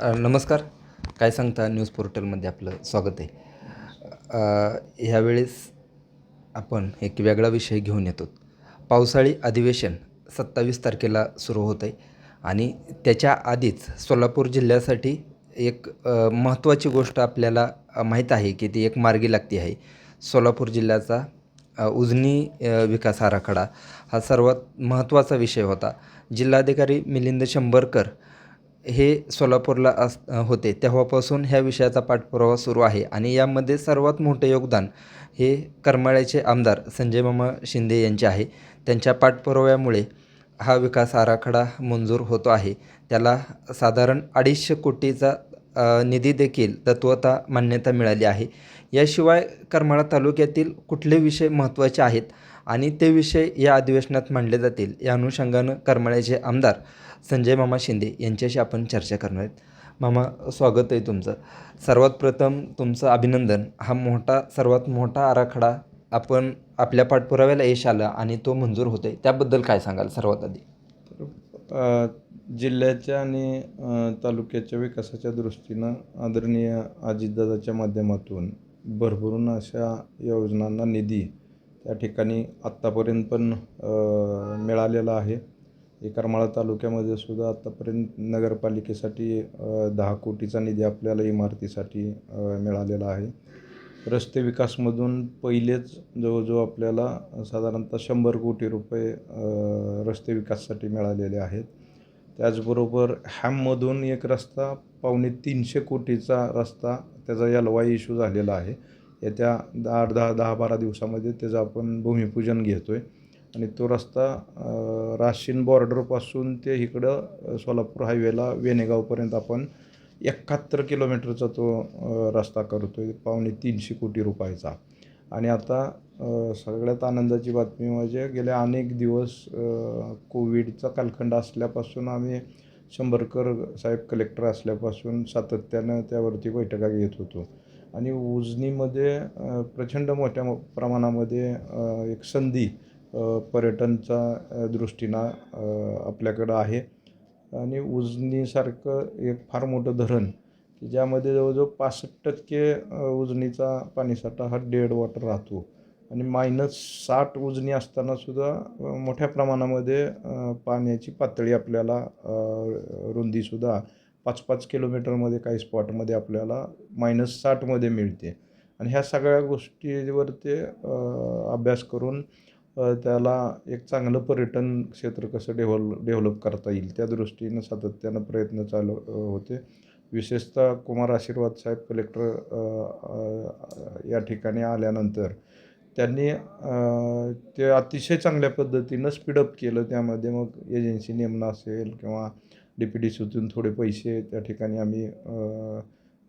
नमस्कार. काय सांगता न्यूज पोर्टलमध्ये आपलं स्वागत आहे. ह्यावेळेस आपण एक वेगळा विषय घेऊन येतो. पावसाळी अधिवेशन सत्तावीस तारखेला सुरू होत आहे आणि त्याच्या आधीच सोलापूर जिल्ह्यासाठी एक महत्त्वाची गोष्ट आपल्याला माहीत आहे की ती एक मार्गी लागती आहे. सोलापूर जिल्ह्याचा उजनी विकास आराखडा हा सर्वात महत्त्वाचा विषय होता. जिल्हाधिकारी मिलिंद शंभरकर हे सोलापूरला अस होते. तेव्हापासून ह्या विषयाचा पाठपुरावा सुरू आहे आणि यामध्ये सर्वात मोठं योगदान हे करमाळ्याचे आमदार संजय मामा शिंदे यांचे आहे. त्यांच्या पाठपुराव्यामुळे हा विकास आराखडा मंजूर होतो आहे. त्याला साधारण अडीचशे कोटीचा निधी देखील तत्वता मान्यता मिळाली आहे. याशिवाय करमाळा तालुक्यातील कुठले विषय महत्त्वाचे आहेत? आणि ते विषय या अधिवेशनात मांडले जातील या अनुषंगानं करमाळ्याचे आमदार संजय मामा शिंदे यांच्याशी आपण चर्चा करणार आहेत. मामा स्वागत आहे तुमचं. सर्वात प्रथम तुमचं अभिनंदन. हा मोठा सर्वात मोठा आराखडा आपण आपल्या पाठपुराव्याला यश आलं आणि तो मंजूर होतोय. त्याबद्दल काय सांगाल सर्वात आधी? जिल्ह्याच्या आणि तालुक्याच्या विकासाच्या दृष्टीनं आदरणीय अजितदादाच्या माध्यमातून भरभरून अशा योजनांना निधी त्या ठिकाणी आत्तापर्यंत पण मिळालेला आहे. हे करमाळा तालुक्यामध्ये सुद्धा आत्तापर्यंत नगरपालिकेसाठी दहा कोटीचा निधी आपल्याला इमारतीसाठी मिळालेला आहे. रस्ते विकासमधून पहिलेच जवळजवळ आपल्याला साधारणतः शंभर कोटी रुपये रस्ते विकासासाठी मिळालेले आहेत. त्याचबरोबर हॅममधून एक रस्ता पावणे तीनशे कोटीचा रस्ता त्याचा एल इश्यू झालेला आहे. येत्या दहा आठ दहा दहा बारा दिवसामध्ये त्याचं आपण भूमिपूजन घेतो आहे आणि तो रस्ता राशीन बॉर्डरपासून ते इकडं सोलापूर हायवेला वेणेगावपर्यंत आपण एकाहत्तर किलोमीटरचा तो रस्ता करतो आहे पावणे तीनशे कोटी रुपयाचा. आणि आता सगळ्यात आनंदाची बातमी म्हणजे गेल्या अनेक दिवस कोविडचा कालखंड असल्यापासून आम्ही शंभरकर साहेब कलेक्टर असल्यापासून सातत्यानं त्यावरती बैठका घेत होतो. आणि उजनीमध्ये प्रचंड मोठ्या प्रमाणामध्ये एक संधी पर्यटनचा दृष्टीनं आपल्याकडं आहे. आणि उजनीसारखं एक फार मोठं धरण की ज्यामध्ये जवळजवळ पासष्ट टक्के उजनीचा पाणीसाठा हा डेड वॉटर राहतो. आणि मायनस साठ उजनी असतानासुद्धा मोठ्या प्रमाणामध्ये पाण्याची पातळी आपल्याला रुंदीसुद्धा पाच पाच किलोमीटरमध्ये काही स्पॉटमध्ये आपल्याला मायनस साठमध्ये मिळते. आणि ह्या सगळ्या गोष्टीवर ते अभ्यास करून त्याला एक चांगलं पर्यटन क्षेत्र कसं डेव्हल डेव्हलप करता येईल त्या दृष्टीनं सातत्यानं प्रयत्न चालू होते. विशेषतः कुमार आशीर्वाद साहेब कलेक्टर या ठिकाणी आल्यानंतर त्यांनी ते अतिशय चांगल्या पद्धतीनं स्पीडअप केलं. त्यामध्ये मग एजन्सी नेमणं असेल किंवा डी पी डी सीतून थोडे पैसे त्या ठिकाणी आम्ही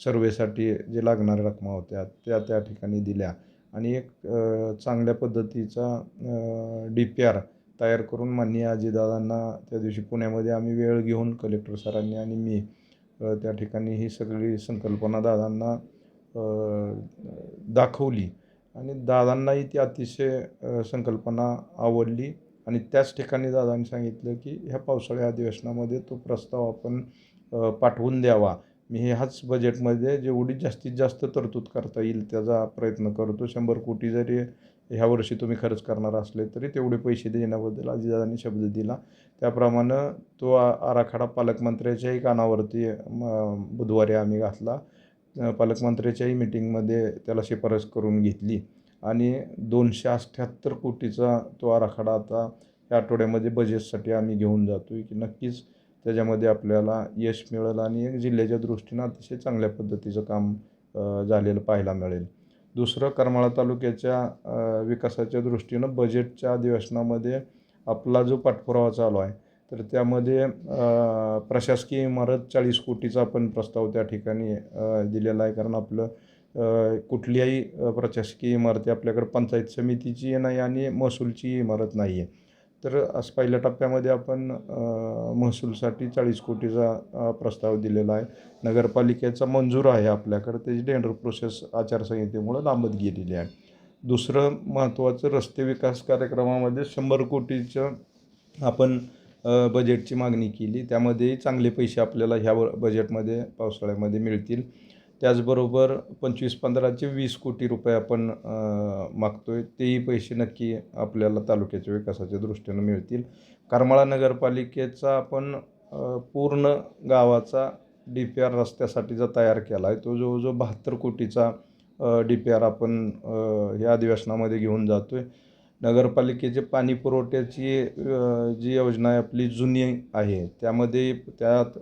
सर्वेसाठी जे लागणाऱ्या रकमा होत्या त्या त्या ठिकाणी दिल्या. आणि एक चांगल्या पद्धतीचा डी पी आर तयार करून माननीय आजीदादांना त्या दिवशी पुण्यामध्ये आम्ही वेळ घेऊन कलेक्टर सरांनी आणि मी त्या ठिकाणी ही सगळी संकल्पना दादांना दाखवली. आणि दादांनाही ती अतिशय संकल्पना आवडली. आणि त्याच ठिकाणी दादांनी सांगितलं की ह्या पावसाळी अधिवेशनामध्ये तो प्रस्ताव आपण पाठवून द्यावा. मी ह्याच बजेटमध्ये जेवढी जास्तीत जास्त तरतूद करता येईल त्याचा प्रयत्न करतो. शंभर कोटी जरी ह्या वर्षी तुम्ही खर्च करणार असले तरी तेवढे पैसे देण्याबद्दल अजितदादांनी शब्द दिला. त्याप्रमाणे तो आराखडा पालकमंत्र्याच्याही कानावरती बुधवारी आम्ही घातला. पालकमंत्र्याच्याही मिटिंगमध्ये त्याला शिफारस करून घेतली. आणि दोनशे अठ्ठ्याहत्तर कोटीचा तो आराखडा आता या आठवड्यामध्ये बजेटसाठी आम्ही घेऊन जातो आहे की नक्कीच त्याच्यामध्ये आपल्याला यश मिळेल आणि एक जिल्ह्याच्या दृष्टीनं अतिशय चांगल्या पद्धतीचं काम झालेलं पाहायला मिळेल. दुसरं करमाळा तालुक्याच्या विकासाच्या दृष्टीनं बजेटच्या अधिवेशनामध्ये आपला जो पाठपुरावा चालू आहे तर त्यामध्ये प्रशासकीय इमारत चाळीस कोटीचा आपण प्रस्ताव त्या ठिकाणी दिलेला आहे. कारण आपलं कुठल्याही प्रशासकीय इमारती आपल्याकडे पंचायत समितीची नाही आणि महसूलची इमारत नाही आहे तर असं पहिल्या टप्प्यामध्ये आपण महसूलसाठी चाळीस कोटीचा प्रस्ताव दिलेला आहे. नगरपालिकेचा मंजूर आहे आपल्याकडे. त्याची टेंडर प्रोसेस आचारसंहितेमुळं लांबत गेलेली आहे. दुसरं महत्त्वाचं रस्ते विकास कार्यक्रमामध्ये शंभर कोटीचं आपण बजेटची मागणी केली. त्यामध्येही चांगले पैसे आपल्याला ह्या व- बजेटमध्ये पावसाळ्यामध्ये मिळतील. त्याचबरोबर पंचवीस पंधराचे वीस कोटी रुपये आपण मागतो आहे तेही पैसे नक्की आपल्याला तालुक्याच्या विकासाच्या दृष्टीनं मिळतील. करमाळा नगरपालिकेचा आपण पूर्ण गावाचा डी पी आर रस्त्यासाठीचा तयार केला आहे तो जवळजवळ बहात्तर कोटीचा डी पी आर आपण या अधिवेशनामध्ये घेऊन जातो आहे नगरपालिकेचे पाणी पुरवठ्याची जी योजना आहे आपली जुनी आहे त्यामध्ये त्यात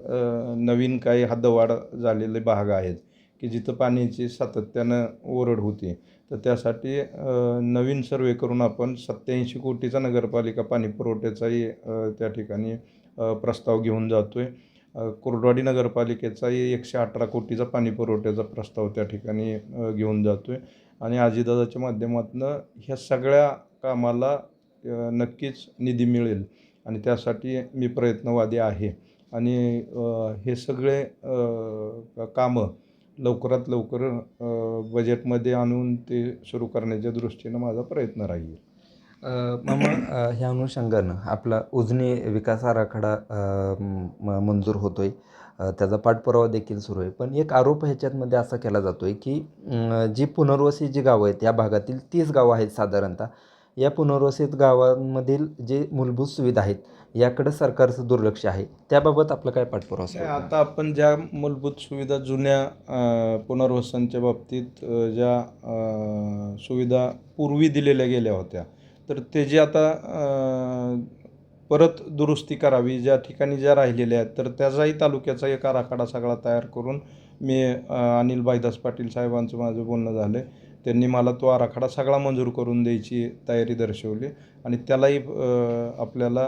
नवीन काही हद्दवाढ झालेले भाग आहेत. की जिथं पाण्याची सातत्यानं ओरड होती तर त्यासाठी नवीन सर्वे करून आपण सत्याऐंशी कोटीचा नगरपालिका पाणी पुरवठ्याचाही त्या ठिकाणी प्रस्ताव घेऊन जातो आहे कोरडवाडी नगरपालिकेचाही एकशे अठरा कोटीचा पाणी पुरवठ्याचा प्रस्ताव त्या ठिकाणी घेऊन जातो आहे आणि आजीदादाच्या माध्यमातून ह्या सगळ्या कामाला नक्कीच निधी मिळेल. आणि त्यासाठी मी प्रयत्नवादी आहे. आणि हे सगळे कामं लवकरात लवकर बजेटमध्ये आणून ते सुरू करण्याच्या दृष्टीनं माझा प्रयत्न राहील. मग मामा ह्या अनुषंगानं आपला उजनी विकास आराखडा म- मंजूर होतो आहे त्याचा पाठपुरावा देखील सुरू आहे. पण एक आरोप ह्याच्यातमध्ये असा केला जातो आहे की जी पुनर्वसित जी गावं आहेत या भागातील तीस गावं आहेत साधारणतः. या पुनर्वसित गावांमधील जे मूलभूत सुविधा आहेत याकडे सरकारचं दुर्लक्ष आहे. त्याबाबत आपलं काय पाठपुरावा सुरू आता आपण ज्या मूलभूत सुविधा जुन्या पुनर्वसनच्या बाबतीत ज्या सुविधा पूर्वी दिलेल्या गेल्या होत्या तर ते जे आता परत दुरुस्ती करावी ज्या ठिकाणी ज्या राहिलेल्या आहेत तर त्याचाही तालुक्याचा एक आराखडा सगळा तयार करून मी अनिल बायदास पाटील साहेबांचं माझं बोलणं झालं आहे त्यांनी मला तो आराखडा सगळा मंजूर करून द्यायची तयारी दर्शवली आणि त्यालाही आपल्याला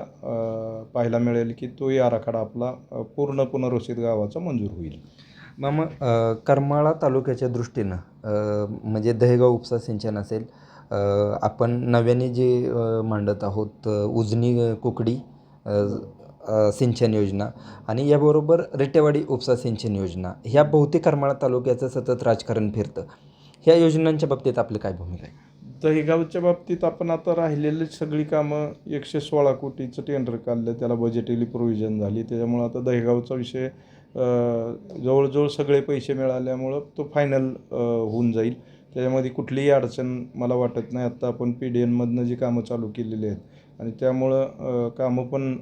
पाहायला मिळेल की तोही आराखडा आपला पूर्ण पुनर्वसित गावाचा मंजूर होईल. मामा करमाळा तालुक्याच्या दृष्टीनं म्हणजे दहेगाव उपसा सिंचन असेल आपण नव्याने जे मांडत आहोत उजनी कुकडी सिंचन योजना आणि याबरोबर रेटेवाडी उपसा सिंचन योजना ह्या बहुतेक करमाळा तालुक्याचं सतत राजकारण फिरतं. ह्या योजनांच्या बाबतीत आपली काय भूमिका आहे? दहिगावच्या बाबतीत आपण आता राहिलेली सगळी कामं एकशे सोळा कोटीचं टेंडर काढलं त्याला बजेटली प्रोव्हिजन झाली. त्याच्यामुळं आता दहिगावचा विषय जवळजवळ सगळे पैसे मिळाल्यामुळं तो फायनल होऊन जाईल. त्याच्यामध्ये कुठलीही अडचण मला वाटत नाही. आत्ता आपण पी डी एनमधनं जी कामं चालू केलेली आहेत आणि त्यामुळं कामं पण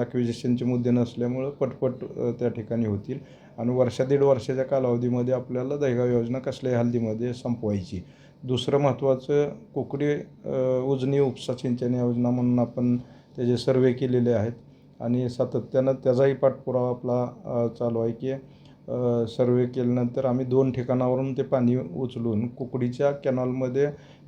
ॲक्विजिशनचे मुद्दे नसल्यामुळं पटपट त्या ठिकाणी होतील. आणि वर्षा दीड वर्षाच्या कालावधीमध्ये आपल्याला दहिगाव योजना कसल्याही हल्दीमध्ये संपवायची. दुसरं महत्त्वाचं कुकडी उजनी उपसा सिंचन योजना म्हणून आपण त्याचे सर्वे केलेले आहेत. आणि सातत्यानं त्याचाही पाठपुरावा आपला चालू आहे की सर्वे केल्यानंतर आम्ही दोन ठिकाणावरून ते पाणी उचलून कुकडीच्या कॅनॉलमध्ये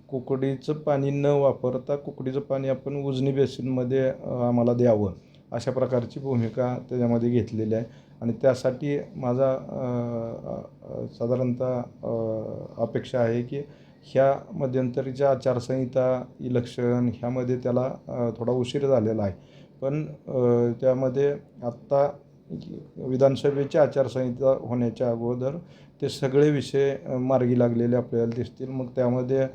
कुकडीचं पाणी न वापरता कुकडीचं पाणी आपण उजनी बेसिनमध्ये आम्हाला द्यावं. अशा प्रकारची भूमिका त्याच्यामध्ये घेतलेली आहे. आणि त्यासाठी माझा साधारणतः अपेक्षा आहे की ह्या मध्यंतरीच्या आचारसंहिता इलेक्शन ह्यामध्ये त्याला थोडा उशीर झालेला आहे. पण त्यामध्ये आत्ता विधानसभेची आचारसंहिता होण्याच्या अगोदर ते सगळे विषय मार्गी लागलेले आपल्याला दिसतील. मग त्यामध्ये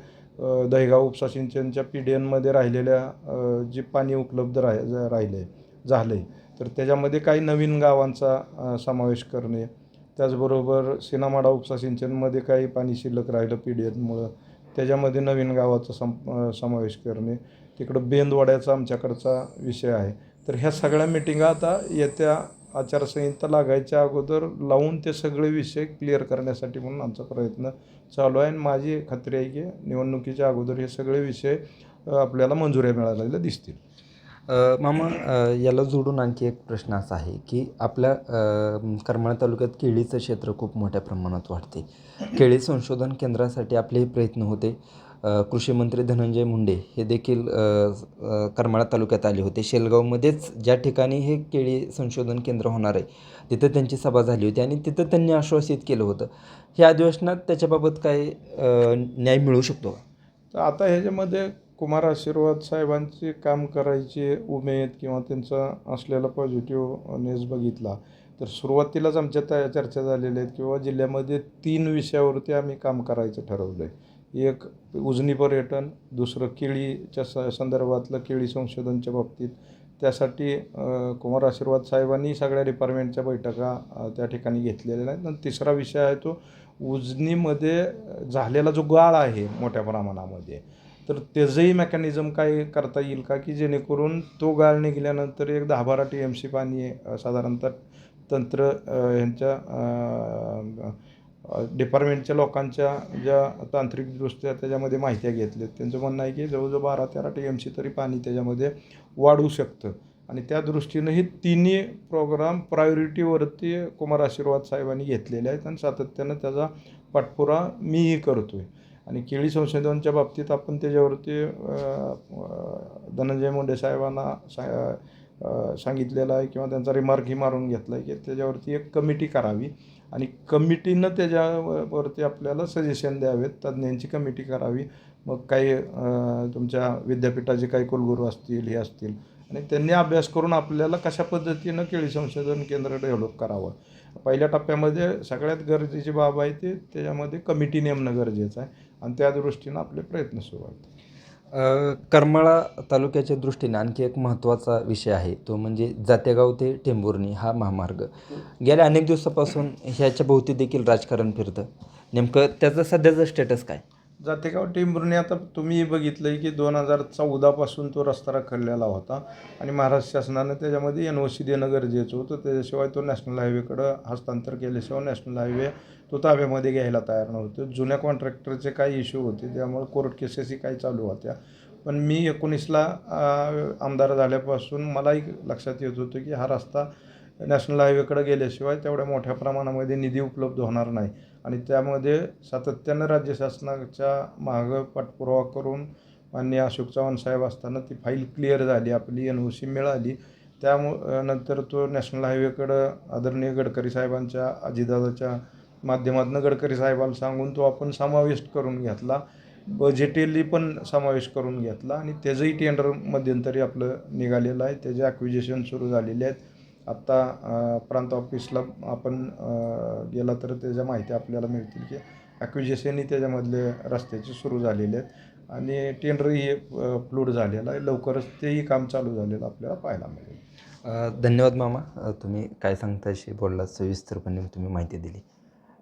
दहिगाव उपसा सिंचनच्या पी डी एनमध्ये राहिलेल्या जी जे पाणी उपलब्ध राह राहिले झालं. आहे तर त्याच्यामध्ये काही नवीन गावांचा समावेश करणे. त्याचबरोबर सिनामाडा उपसा सिंचनमध्ये काही पाणी शिल्लक राहिलं पी डी एतमुळं त्याच्यामध्ये नवीन गावाचा सम समावेश करणे. तिकडं बेंदवाड्याचा आमच्याकडचा विषय आहे. तर ह्या सगळ्या मिटिंगा आता येत्या आचारसंहिता लागायच्या अगोदर लावून ते सगळे विषय क्लिअर करण्यासाठी म्हणून आमचा प्रयत्न चालू आहे. आणि माझी खात्री आहे की निवडणुकीच्या अगोदर हे सगळे विषय आपल्याला मंजुऱ्या मिळालेल्या दिसतील. मामा याला जोडून आणखी एक प्रश्न असा आहे की आपल्या करमाळा तालुक्यात केळीचं क्षेत्र खूप मोठ्या प्रमाणात वाढते. केळी संशोधन केंद्रासाठी आपलेही प्रयत्न होते. कृषीमंत्री कृषी मंत्री धनंजय मुंडे हे देखील करमाळा तालुक्यात आले होते. शेलगावमध्येच ज्या ठिकाणी हे केळी संशोधन केंद्र होणार आहे तिथं त्यांची सभा झाली होती आणि तिथं त्यांनी आश्वासित केलं होतं. ह्या अधिवेशनात त्याच्याबाबत काय न्याय मिळू शकतो का? तर आता ह्याच्यामध्ये कुमार आशीर्वाद साहेबांचे काम करायची उमेद किंवा त्यांचा असलेला पॉझिटिव्हनेस बघितला. तर सुरुवातीलाच आमच्या त्या चर्चा झालेल्या आहेत किंवा जिल्ह्यामध्ये तीन विषयावरती आम्ही काम करायचं ठरवलं आहे एक उजनी पर्यटन दुसरं केळीच्या स संदर्भातलं केळी संशोधनच्या बाबतीत. त्यासाठी कुमार आशीर्वाद साहेबांनी सगळ्या डिपार्टमेंटच्या बैठका त्या ठिकाणी घेतलेल्या आहेत. आणि तिसरा विषय आहे तो उजनीमध्ये झालेला जो गाळ आहे मोठ्या प्रमाणामध्ये तर त्याचंही मेकॅनिझम काय करता येईल का? की जेणेकरून तो गाळ निघाल्यानंतर एक दहा बारा टी एम सी पाणी साधारणतः तंत्र ह्यांच्या डिपार्टमेंटच्या लोकांच्या ज्या तांत्रिकदृष्ट्या त्याच्यामध्ये माहित्या घेतल्या. त्यांचं म्हणणं आहे की जवळजवळ बारा तेरा टी एम सी तरी पाणी त्याच्यामध्ये वाढू शकतं. आणि त्या दृष्टीनंही तिन्ही प्रोग्राम प्रायोरिटीवरती कुमार आशीर्वाद साहेबांनी घेतलेले आहेत आणि सातत्यानं त्याचा पाठपुरा मीही करतो आहे आणि केळी संशोधनच्या बाबतीत आपण त्याच्यावरती धनंजय मुंडे साहेबांना सा सांगितलेलं आहे किंवा त्यांचा रिमार्कही मारून घेतला आहे की त्याच्यावरती एक कमिटी करावी. आणि कमिटीनं त्याच्यावरती आपल्याला सजेशन द्यावेत. तज्ज्ञांची कमिटी करावी. मग काही तुमच्या विद्यापीठाचे काही कुलगुरू असतील हे असतील. आणि त्यांनी अभ्यास करून आपल्याला कशा पद्धतीनं केळी संशोधन केंद्र डेव्हलप करावं? पहिल्या टप्प्यामध्ये सगळ्यात गरजेची बाब आहे ते त्याच्यामध्ये कमिटी नेमणं गरजेचं आहे. आणि त्या दृष्टीनं आपले प्रयत्न सुरू आहेत. करमाळा तालुक्याच्या दृष्टीने आणखी एक महत्त्वाचा विषय आहे. तो म्हणजे जातेगाव ते टेंभुर्णी हा महामार्ग. गेल्या अनेक दिवसापासून ह्याच्या भोवती देखील राजकारण फिरतं. नेमकं त्याचं सध्याचं स्टेटस काय? जातेगाव टेंभुर्णी आता तुम्ही बघितलं आहे की दोन हजार चौदापासून तो रस्ता रखडलेला होता आणि महाराष्ट्र शासनानं त्याच्यामध्ये एन ओ सी देणं गरजेचं होतं. त्याच्याशिवाय तो नॅशनल हायवेकडं हस्तांतर केल्याशिवाय नॅशनल हायवे तो ताब्यामध्ये घ्यायला तयार नव्हतं. जुन्या कॉन्ट्रॅक्टरचे काही इश्यू होते त्यामुळे कोर्ट केसेसही काही चालू होत्या. पण मी एकोणीसला आमदार झाल्यापासून मलाही लक्षात येत होतं की हा रस्ता नॅशनल हायवेकडे गेल्याशिवाय तेवढ्या मोठ्या प्रमाणामध्ये निधी उपलब्ध होणार नाही. आणि त्यामध्ये सातत्यानं राज्य शासनाच्या मागं पाठपुरावा करून माननीय अशोक चव्हाण साहेब असताना ती फाईल क्लिअर झाली आपली एन ओ सी मिळाली. त्यामु नंतर तो नॅशनल हायवेकडं आदरणीय गडकरी साहेबांच्या अजितदादाच्या माध्यमातून गडकरी साहेबाला सांगून तो आपण समाविष्ट करून घेतला. बजेटली पण समावेश करून घेतला आणि त्याचंही टेंडर मध्यंतरी आपलं निघालेलं आहे. त्याचे ॲक्विजेशन सुरू झालेले आहेत. आत्ता प्रांत ऑफिसला आपण गेला तर त्याच्या माहिती आपल्याला मिळतील की ॲक्विजेशनही त्याच्यामधले रस्त्याचे सुरू झालेले आहेत. आणि टेंडरही फ्लूड झालेलं आहे. लवकरच तेही काम चालू झालेलं आपल्याला पाहायला मिळेल. धन्यवाद मामा. तुम्ही काय सांगताशी बोललात सविस्तरपणे तुम्ही माहिती दिली.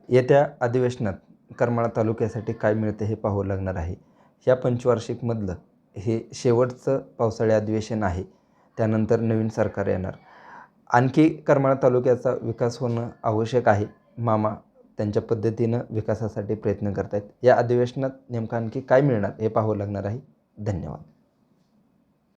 येत्या अधिवेशनात करमाळा तालुक्यासाठी काय मिळते हे पाहावं लागणार आहे. ह्या पंचवार्षिकमधलं हे शेवटचं पावसाळी अधिवेशन आहे. त्यानंतर नवीन सरकार येणार. आणखी करमाळा तालुक्याचा विकास होणं आवश्यक आहे. मामा त्यांच्या पद्धतीनं विकासासाठी प्रयत्न करत आहेत या अधिवेशनात नेमकं आणखी काय मिळणार हे पाहावं लागणार आहे. धन्यवाद.